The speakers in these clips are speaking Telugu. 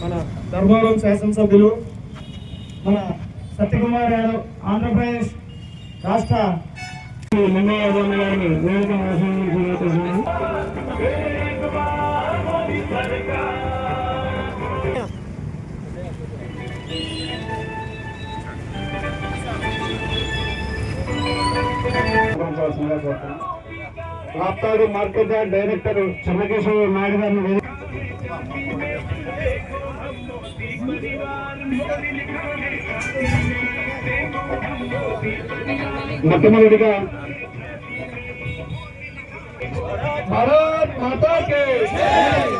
మన ధర్మవరం శాసనసభ్యులు మన సత్యకుమార్ యాదవ్ ఆంధ్రప్రదేశ్ రాష్ట్ర లింగయ్య గారిని పంపించాల్సిందిగా కోరుతున్నాను. Raptadu market yard director Chennakeshwara Naidu గారిని వేదిక మొట్టమొదటిగా భారత్ మాతా కే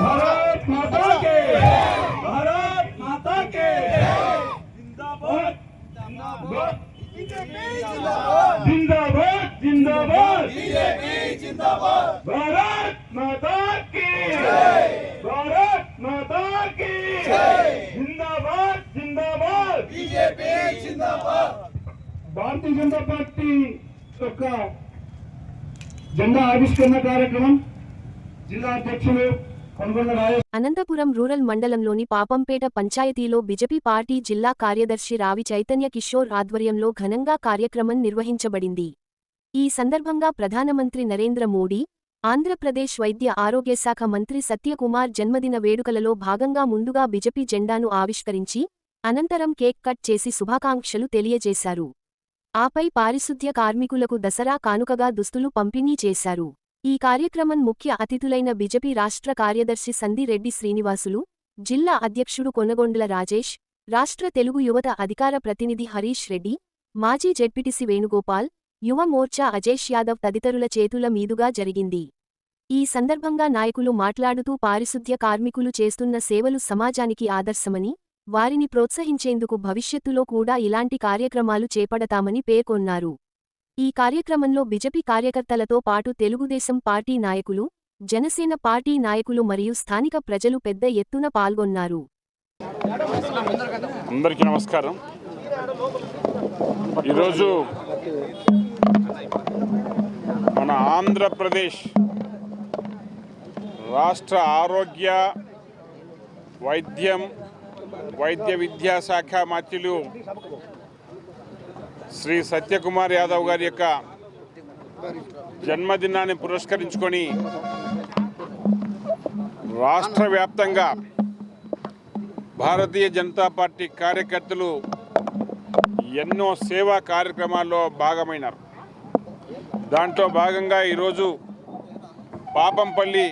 భారత్ మాతా కే భారత్ మాతా కే జిందాబాద్ జిందాబాద్ జిందాబాద్ జిందాబాద్ భారత్ మాతా కే భారత్ మాతా కే జిందాబాద్ జిందాబాద్ భారతీయ జనతా పార్టీ యొక్క జెండా ఆవిష్కరణ కార్యక్రమం జిల్లా అధ్యక్షులు అనంతపురం రూరల్ మండలంలోని పాపంపేట పంచాయతీలో బిజెపి పార్టీ జిల్లా కార్యదర్శి రావి చైతన్య కిషోర్ ఆధ్వర్యంలో ఘనంగా కార్యక్రమం నిర్వహించబడింది. ఈ సందర్భంగా ప్రధానమంత్రి నరేంద్ర మోడీ ఆంధ్రప్రదేశ్ వైద్య ఆరోగ్య శాఖ మంత్రి సత్యకుమార్ జన్మదిన వేడుకలలో భాగంగా ముందుగా బిజెపి జెండాను ఆవిష్కరించి అనంతరం కేక్ కట్ చేసి శుభాకాంక్షలు తెలియజేశారు. ఆపై పారిశుద్ధ్య కార్మికులకు దసరా కానుకగా దుస్తులు పంపిణీ చేశారు. ఈ కార్యక్రమం ముఖ్య అతిథులైన బిజెపి రాష్ట్ర కార్యదర్శి సందిరెడ్డి శ్రీనివాసులు జిల్లా అధ్యక్షుడు కొనగొండల రాజేష్ రాష్ట్ర తెలుగు యువత అధికార ప్రతినిధి హరీష్ రెడ్డి మాజీ జెడ్పిటిసి వేణుగోపాల్ యువ మోర్చా అజేష్ యాదవ్ తదితరుల చేతుల మీదుగా జరిగింది. ఈ సందర్భంగా నాయకులు మాట్లాడుతూ పారిశుద్ధ్య కార్మికులు చేస్తున్న సేవలు సమాజానికి ఆదర్శమని వారిని ప్రోత్సహించేందుకు భవిష్యత్తులో కూడా ఇలాంటి కార్యక్రమాలు చేపడతామని పేర్కొన్నారు. ఈ కార్యక్రమంలో బిజెపి కార్యకర్తలతో పాటు తెలుగుదేశం పార్టీ నాయకులు జనసేన పార్టీ నాయకులు మరియు స్థానిక ప్రజలు పెద్ద ఎత్తున పాల్గొన్నారు. అందరికీ నమస్కారం. ఈరోజు మన ఆంధ్రప్రదేశ్ రాష్ట్ర ఆరోగ్య వైద్యం వైద్య విద్యాశాఖ మంత్రులు శ్రీ సత్యకుమార్ యాదవ్ గారి యొక్క జన్మదినాన్ని పురస్కరించుకొని రాష్ట్ర వ్యాప్తంగా భారతీయ జనతా పార్టీ కార్యకర్తలు ఎన్నో సేవా కార్యక్రమాల్లో భాగమైనారు. దాంట్లో భాగంగా ఈరోజు పాపంపల్లి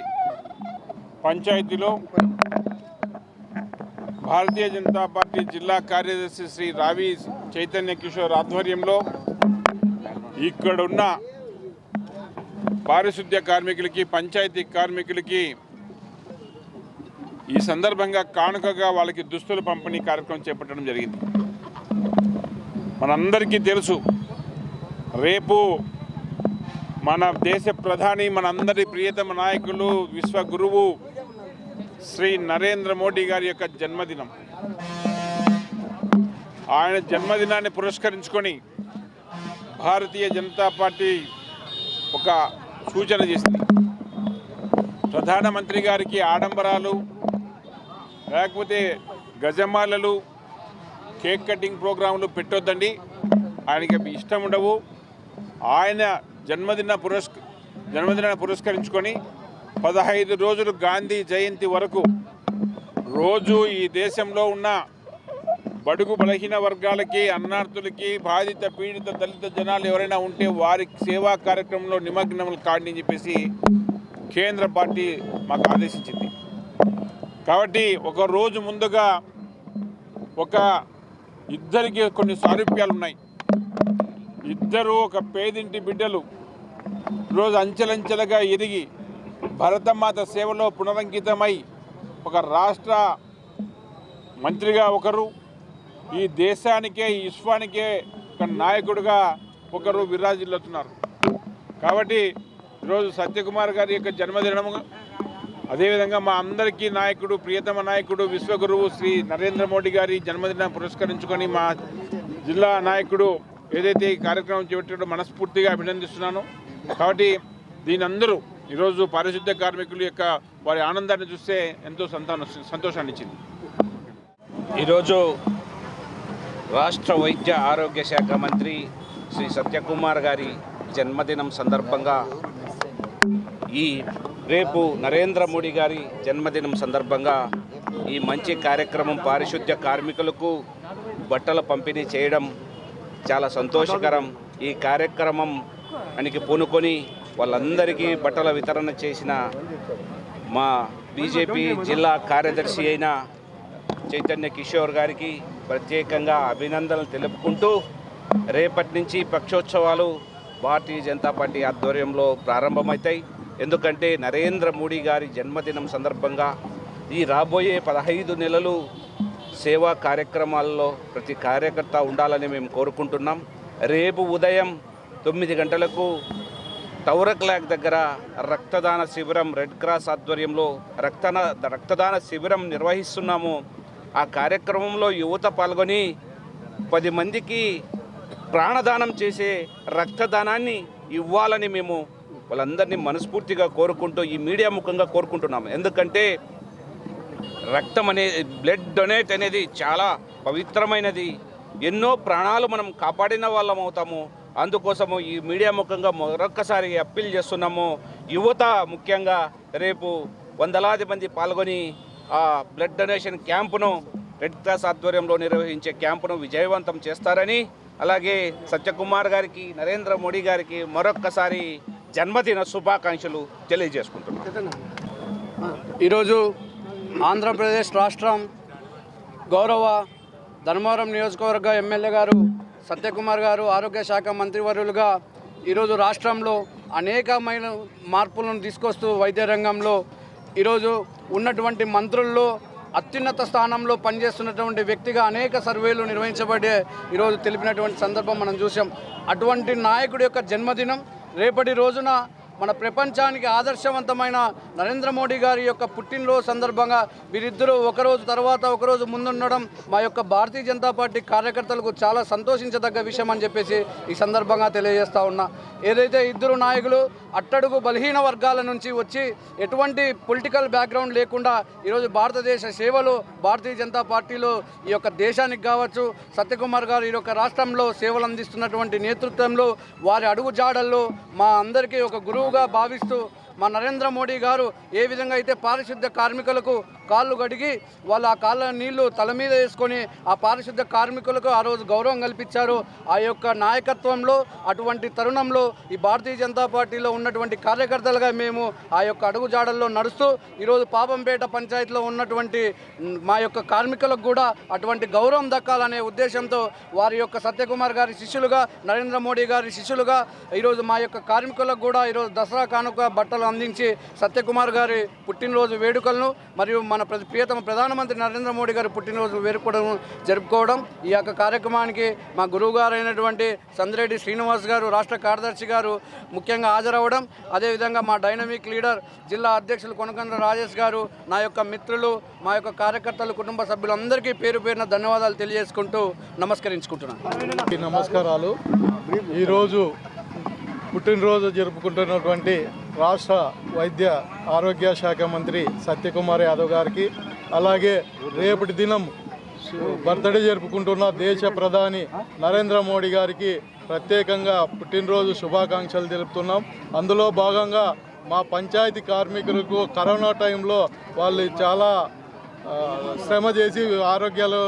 పంచాయతీలో భారతీయ జనతా పార్టీ జిల్లా కార్యదర్శి శ్రీ రావి చైతన్య కిషోర్ ఆధ్వర్యంలో ఇక్కడున్న పారిశుద్ధ్య కార్మికులకి పంచాయతీ కార్మికులకి ఈ సందర్భంగా కానుకగా వాళ్ళకి దుస్తులు పంపిణీ కార్యక్రమం చేపట్టడం జరిగింది. మనందరికీ తెలుసు రేపు మన దేశ ప్రధాని మనందరి ప్రియతమ నాయకులు విశ్వ గురువు శ్రీ నరేంద్ర మోడీ గారి యొక్క జన్మదినం. ఆయన జన్మదినాన్ని పురస్కరించుకొని భారతీయ జనతా పార్టీ ఒక సూచన చేసింది. ప్రధానమంత్రి గారికి ఆడంబరాలు లేకపోతే గజమాలలు కేక్ కటింగ్ ప్రోగ్రాంలు పెట్టొద్దండి. ఆయనకి అవి ఇష్టం ఉండవు. ఆయన జన్మదిన పురస్క జన్మదిన పురస్కరించుకొని పదహైదు రోజులు గాంధీ జయంతి వరకు రోజు ఈ దేశంలో ఉన్న బడుగు బలహీన వర్గాలకి అన్నార్థులకి బాధిత పీడిత దళిత జనాలు ఎవరైనా ఉంటే వారి సేవా కార్యక్రమంలో నిమగ్నములు కాడని చెప్పేసి కేంద్ర పార్టీ మాకు ఆదేశించింది. కాబట్టి ఒక రోజు ముందుగా ఒక ఇద్దరికి కొన్ని సారూప్యాలు ఉన్నాయి ఇద్దరు ఒక పేదింటి బిడ్డలు. రోజు అంచెలంచెలుగా ఎదిగి భరతమాత సేవలో పునరంకితమై ఒక రాష్ట్ర మంత్రిగా ఒకరు ఈ దేశానికే ఈ విశ్వానికే ఒక నాయకుడిగా ఒకరు విరాజిల్లుతున్నారు. కాబట్టి ఈరోజు సత్యకుమార్ గారి యొక్క జన్మదినము అదేవిధంగా మా అందరికీ నాయకుడు ప్రియతమ నాయకుడు విశ్వగురువు శ్రీ నరేంద్ర మోడీ గారి జన్మదినం పురస్కరించుకొని మా జిల్లా నాయకుడు ఏదైతే ఈ కార్యక్రమం చేపట్టాడో మనస్ఫూర్తిగా అభినందిస్తున్నాను. కాబట్టి దీని అందరూ ఈరోజు పారిశుద్ధ్య కార్మికుల యొక్క వారి ఆనందాన్ని చూస్తే ఎంతో సంతాన సంతోషాన్ని ఇచ్చింది. ఈరోజు రాష్ట్ర వైద్య ఆరోగ్య శాఖ మంత్రి శ్రీ సత్యకుమార్ గారి జన్మదినం సందర్భంగా ఈ రేపు నరేంద్ర మోడీ గారి జన్మదినం సందర్భంగా ఈ మంచి కార్యక్రమం పారిశుద్ధ్య కార్మికులకు బట్టల పంపిణీ చేయడం చాలా సంతోషకరం. ఈ కార్యక్రమం అనికి పూనుకొని వాళ్ళందరికీ బట్టల వితరణ చేసిన మా బీజేపీ జిల్లా కార్యదర్శి అయిన చైతన్య కిషోర్ గారికి ప్రత్యేకంగా అభినందనలు తెలుపుకుంటూ రేపటి నుంచి పక్షోత్సవాలు భారతీయ జనతా పార్టీ ఆధ్వర్యంలో ప్రారంభమవుతాయి. ఎందుకంటే నరేంద్ర మోడీ గారి జన్మదినం సందర్భంగా ఈ రాబోయే పదహైదు నెలలు సేవా కార్యక్రమాల్లో ప్రతి కార్యకర్త ఉండాలని మేము కోరుకుంటున్నాం. రేపు ఉదయం తొమ్మిది గంటలకు టౌరక్ ల్యాక్ దగ్గర రక్తదాన శిబిరం రెడ్ క్రాస్ ఆధ్వర్యంలో రక్తన రక్తదాన శిబిరం నిర్వహిస్తున్నాము. ఆ కార్యక్రమంలో యువత పాల్గొని పది మందికి ప్రాణదానం చేసే రక్తదానాన్ని ఇవ్వాలని మేము వాళ్ళందరినీ మనస్ఫూర్తిగా కోరుకుంటూ ఈ మీడియా ముఖంగా కోరుకుంటున్నాము. ఎందుకంటే రక్తం అనే బ్లడ్ డొనేట్ అనేది చాలా పవిత్రమైనది. ఎన్నో ప్రాణాలు మనం కాపాడిన వాళ్ళం అవుతాము. అందుకోసము ఈ మీడియా ముఖంగా మరొక్కసారి అప్పీల్ చేస్తున్నాము. యువత ముఖ్యంగా రేపు వందలాది మంది పాల్గొని ఆ బ్లడ్ డొనేషన్ క్యాంపును రెడ్ క్రాస్ ఆధ్వర్యంలో నిర్వహించే క్యాంపును విజయవంతం చేస్తారని అలాగే సత్యకుమార్ గారికి నరేంద్ర మోడీ గారికి మరొక్కసారి జన్మదిన శుభాకాంక్షలు తెలియజేసుకుంటున్నాను ఈరోజు ఆంధ్రప్రదేశ్ రాష్ట్రం గౌరవ ధర్మవరం నియోజకవర్గ ఎమ్మెల్యే గారు సత్యకుమార్ గారు ఆరోగ్య శాఖ మంత్రివర్యులుగా ఈరోజు రాష్ట్రంలో అనేకమైన మార్పులను తీసుకొస్తూ వైద్య రంగంలో ఈరోజు ఉన్నటువంటి మంత్రుల్లో అత్యున్నత స్థానంలో పనిచేస్తున్నటువంటి వ్యక్తిగా అనేక సర్వేలు నిర్వహించబడే ఈరోజు తెలిపినటువంటి సందర్భం మనం చూసాం అటువంటి నాయకుడి యొక్క జన్మదినం రేపటి రోజున మన ప్రపంచానికి ఆదర్శవంతమైన నరేంద్ర మోడీ గారి యొక్క పుట్టినరోజు సందర్భంగా వీరిద్దరూ ఒకరోజు తర్వాత ఒకరోజు ముందుండడం మా యొక్క భారతీయ జనతా పార్టీ కార్యకర్తలకు చాలా సంతోషించదగ్గ విషయం అని చెప్పేసి ఈ సందర్భంగా తెలియజేస్తా ఉన్నా. ఏదైతే ఇద్దరు నాయకులు అట్టడుగు బలహీన వర్గాల నుంచి వచ్చి ఎటువంటి పొలిటికల్ బ్యాక్గ్రౌండ్ లేకుండా ఈరోజు భారతదేశ సేవలు భారతీయ జనతా పార్టీలో ఈ యొక్క దేశానికి కావచ్చు సత్యకుమార్ గారు ఈ యొక్క రాష్ట్రంలో సేవలు అందిస్తున్నటువంటి నేతృత్వంలో వారి అడుగు జాడల్లో మా అందరికీ ఒక గురువుగా భావిస్తూ మా నరేంద్ర మోడీ గారు ఏ విధంగా అయితే పారిశుద్ధ్య కార్మికులకు కాళ్ళు కడిగి వాళ్ళు ఆ కాళ్ళ నీళ్ళు తల మీద వేసుకొని ఆ పారిశుద్ధ కార్మికులకు ఆ రోజు గౌరవం కల్పించారు. ఆ యొక్క నాయకత్వంలో అటువంటి తరుణంలో ఈ భారతీయ జనతా పార్టీలో ఉన్నటువంటి కార్యకర్తలుగా మేము ఆ యొక్క అడుగుజాడల్లో నడుస్తూ ఈరోజు పాపంపేట పంచాయతీలో ఉన్నటువంటి మా యొక్క కార్మికులకు కూడా అటువంటి గౌరవం దక్కాలనే ఉద్దేశంతో వారి యొక్క సత్యకుమార్ గారి శిష్యులుగా నరేంద్ర మోడీ గారి శిష్యులుగా ఈరోజు మా యొక్క కార్మికులకు కూడా ఈరోజు దసరా కానుక బట్టలు అందించి సత్యకుమార్ గారి పుట్టినరోజు వేడుకలను మరియు మన ప్రియతమ ప్రధానమంత్రి నరేంద్ర మోడీ గారు పుట్టినరోజు వేరుకోవడం జరుపుకోవడం. ఈ యొక్క కార్యక్రమానికి మా గురువు గారు అయినటువంటి సందిరెడ్డి శ్రీనివాస్ గారు రాష్ట్ర కార్యదర్శి గారు ముఖ్యంగా హాజరవ్వడం. అదేవిధంగా మా డైనమిక్ లీడర్ జిల్లా అధ్యక్షులు కొనకండ్ర రాజేష్ గారు నా యొక్క మిత్రులు మా యొక్క కార్యకర్తలు కుటుంబ సభ్యులందరికీ పేరు పేరున ధన్యవాదాలు తెలియజేసుకుంటూ నమస్కరించుకుంటున్నాను. నమస్కారాలు. ఈరోజు పుట్టినరోజు జరుపుకుంటున్నటువంటి రాష్ట్ర వైద్య ఆరోగ్య శాఖ మంత్రి సత్యకుమార్ యాదవ్ గారికి అలాగే రేపటి దినం బర్త్డే జరుపుకుంటున్న దేశ ప్రధాని నరేంద్ర మోడీ గారికి ప్రత్యేకంగా పుట్టినరోజు శుభాకాంక్షలు తెలుపుతున్నాం. అందులో భాగంగా మా పంచాయతీ కార్మికులకు కరోనా టైంలో వాళ్ళు చాలా శ్రమ చేసి ఆరోగ్యాలు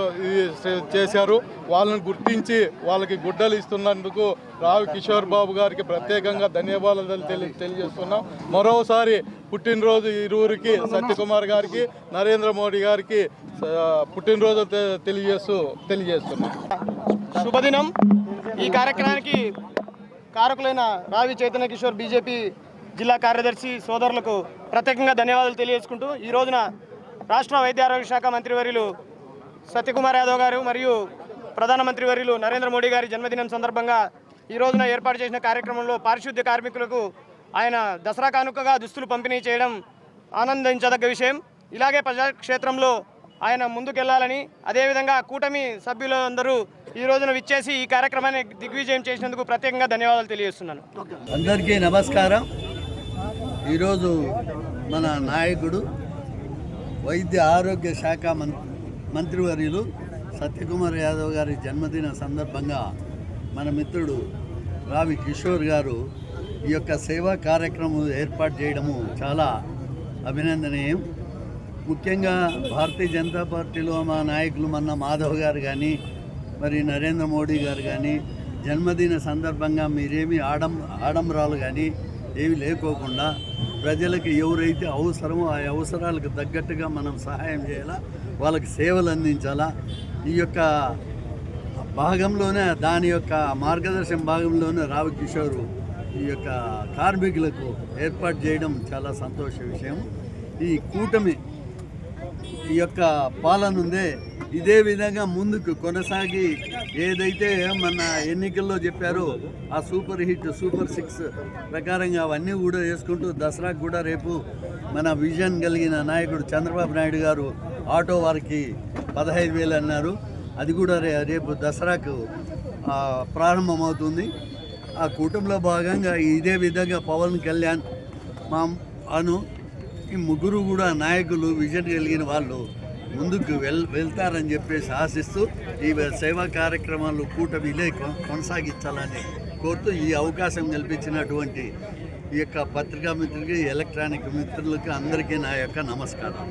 చేశారు. వాళ్ళని గుర్తించి వాళ్ళకి గుడ్డలు ఇస్తున్నందుకు రావు కిషోర్ బాబు గారికి ప్రత్యేకంగా ధన్యవాదాలు తెలి తెలియజేస్తున్నాం. మరోసారి పుట్టినరోజు ఇరువురికి సత్యకుమార్ గారికి నరేంద్ర మోడీ గారికి పుట్టినరోజు తె- తెలియజేస్తూ తెలియజేస్తున్నాం. శుభదినం. ఈ కార్యక్రమానికి కారకులైన రావి చైతన్య కిషోర్ బీజేపీ జిల్లా కార్యదర్శి సోదరులకు ప్రత్యేకంగా ధన్యవాదాలు తెలియజేసుకుంటూ ఈ రోజున రాష్ట్ర వైద్య ఆరోగ్య శాఖ మంత్రివర్యులు సత్యకుమార్ యాదవ్ గారు మరియు ప్రధానమంత్రి వర్యులు నరేంద్ర మోడీ గారి జన్మదినం సందర్భంగా ఈ రోజున ఏర్పాటు చేసిన కార్యక్రమంలో పారిశుద్ధ్య కార్మికులకు ఆయన దసరా కానుకగా దుస్తులు పంపిణీ చేయడం ఆనందించదగ్గ విషయం. ఇలాగే ప్రజాక్షేత్రంలో ఆయన ముందుకెళ్ళాలని అదేవిధంగా కూటమి సభ్యులందరూ ఈ రోజున విచ్చేసి ఈ కార్యక్రమాన్ని దిగ్విజయం చేసినందుకు ప్రత్యేకంగా ధన్యవాదాలు తెలియజేస్తున్నాను. అందరికీ నమస్కారం. ఈరోజు మన నాయకుడు వైద్య ఆరోగ్య శాఖ మం మంత్రివర్యులు సత్యకుమార్ యాదవ్ గారి జన్మదిన సందర్భంగా మన మిత్రుడు రావి కిషోర్ గారు ఈ యొక్క సేవా కార్యక్రమం ఏర్పాటు చేయడము చాలా అభినందనీయం. ముఖ్యంగా భారతీయ జనతా పార్టీలో మా నాయకులు మన మాధవ్ గారు కానీ మరి నరేంద్ర మోడీ గారు కానీ జన్మదిన సందర్భంగా మీరేమి ఆడం ఆడంబరాలు కానీ ఏవి లేకోకుండా ప్రజలకు ఎవరైతే అవసరమో ఆ అవసరాలకు తగ్గట్టుగా మనం సహాయం చేయాలా వాళ్ళకి సేవలు అందించాలా ఈ యొక్క భాగంలోనే దాని యొక్క మార్గదర్శన భాగంలోనే రావి కిషోర్ ఈ యొక్క కార్మికులకు ఏర్పాటు చేయడం చాలా సంతోష విషయం. ఈ కూటమి ఈ యొక్క పాలన ఉందే ఇదే విధంగా ముందుకు కొనసాగి ఏదైతే మన ఎన్నికల్లో చెప్పారో ఆ సూపర్ హిట్ సూపర్ సిక్స్ ప్రకారంగా అవన్నీ కూడా వేసుకుంటూ దసరాకు కూడా రేపు మన విజన్ కలిగిన నాయకుడు చంద్రబాబు నాయుడు గారు ఆటో వారికి పదహైదు వేలు అన్నారు. అది కూడా రే రేపు దసరాకు ప్రారంభమవుతుంది. ఆ కూటమిలో భాగంగా ఇదే విధంగా పవన్ కళ్యాణ్ మా అను ఈ ముగ్గురు కూడా నాయకులు విజన్ కలిగిన వాళ్ళు ముందుకు వెల్ వెళ్తారని చెప్పేసి ఆశిస్తూ ఈ సేవా కార్యక్రమాలు కూటమిలే కొ- కొనసాగించాలని కోరుతూ ఈ అవకాశం కల్పించినటువంటి ఈ యొక్క పత్రికా మిత్రులకి ఎలక్ట్రానిక్ మిత్రులకి అందరికీ నా యొక్క నమస్కారం